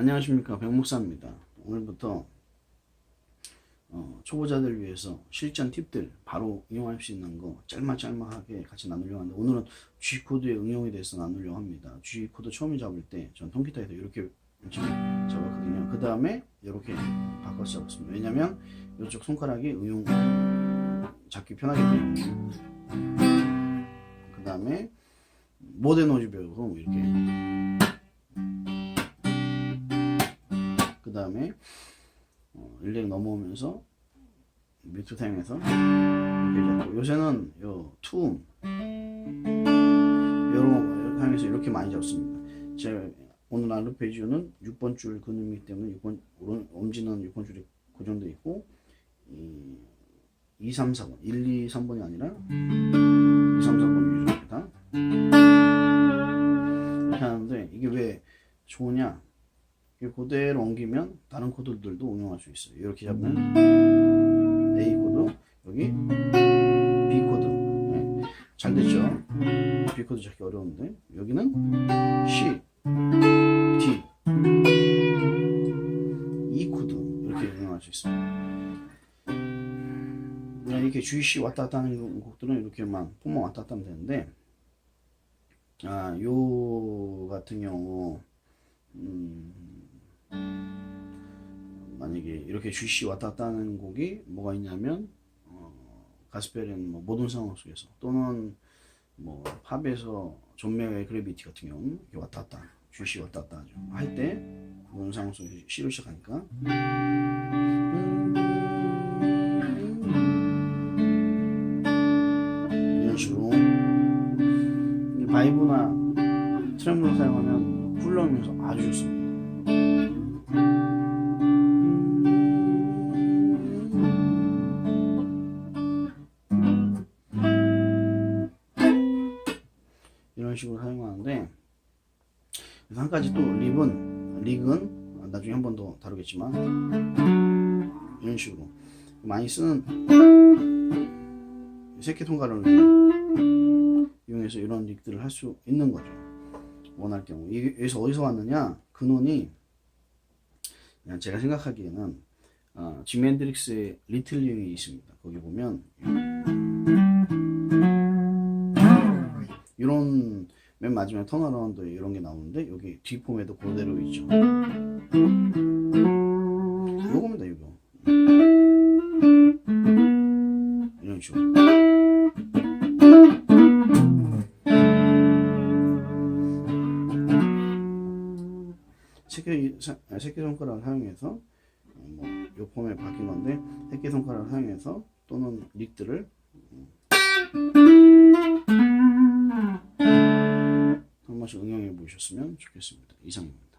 안녕하십니까 백목사입니다. 오늘부터 어, 초보자들 위해서 실전 팁들 바로 이용할 수 있는 거 짤막짤막하게 같이 나누려고 하는데 오늘은 G코드의 응용에 대해서 나누려고 합니다. G코드 처음 잡을 때 전 통기타에서 이렇게 잡았거든요. 그 다음에 이렇게 바꿔서 잡았습니다. 왜냐면 이쪽 손가락이 응용 잡기 편하기 때문에 그 다음에 모덴 오즈벽으로 이렇게 다음에 어, 일렉 넘어오면서 뮤트 타임에서 이렇게 잡고 요새는 요 투음 요런 타임에서 이렇게 많이 잡습니다. 제 오늘 알루페지오는 6번 줄 근음이기 때문에 6번 오른 엄지는 6번 줄이 고정되어 있고 이 2, 3, 4번 1, 2, 3번이 아니라 2, 3, 4번 위주입니다. 이렇게 하는데 이게 왜 좋으냐? 그대로 옮기면 다른 코드들도 응용할 수 있어요. 이렇게 잡으면 A 코드, 여기 B 코드. 네. 잘 됐죠? B 코드 찾기 어려운데 여기는 C, D, E 코드 이렇게 응용할 수 있습니다. 그냥 이렇게 G, C 왔다 갔다 하는 곡들은 이렇게만 폼만 왔다 갔다 하면 되는데 아, 요 같은 경우 음, 만약에 이렇게 GC 왔다 갔다 하는 곡이 뭐가 있냐면 어, 가스펠은 뭐 모든 상황 속에서 또는 뭐 팝에서 존맥의 그래비티 같은 경우 이렇게 왔다 갔다 GC 왔다 갔다 하죠. 할 때 모든 상황 속에서 C로 시작하니까. 이런 식으로. 이 바이브나 트램블로 사용하면 훌러면서 아주 좋습니다. 이런 식으로 사용하는데 그래서 한 가지 또 립은 릭은 나중에 한 번 더 다루겠지만 이런 식으로 많이 쓰는 새끼 통과를 이용해서 이런 릭들을 할 수 있는 거죠. 원할 경우. 여기서 어디서 왔느냐? 근원이 제가 생각하기에는 어, 짐 핸드릭스의 리틀 링이 있습니다. 거기 보면 이런 맨 마지막에 턴어라운드 이런 게 나오는데 여기 뒷폼에도 그대로 있죠. 요겁니다, 이거. 이런 식으로. 새끼, 사- 새끼 손가락을 사용해서 어, 뭐요 폼에 바뀐 건데 새끼 손가락을 사용해서 또는 릭들을 한 번씩 응용해 보셨으면 좋겠습니다. 이상입니다.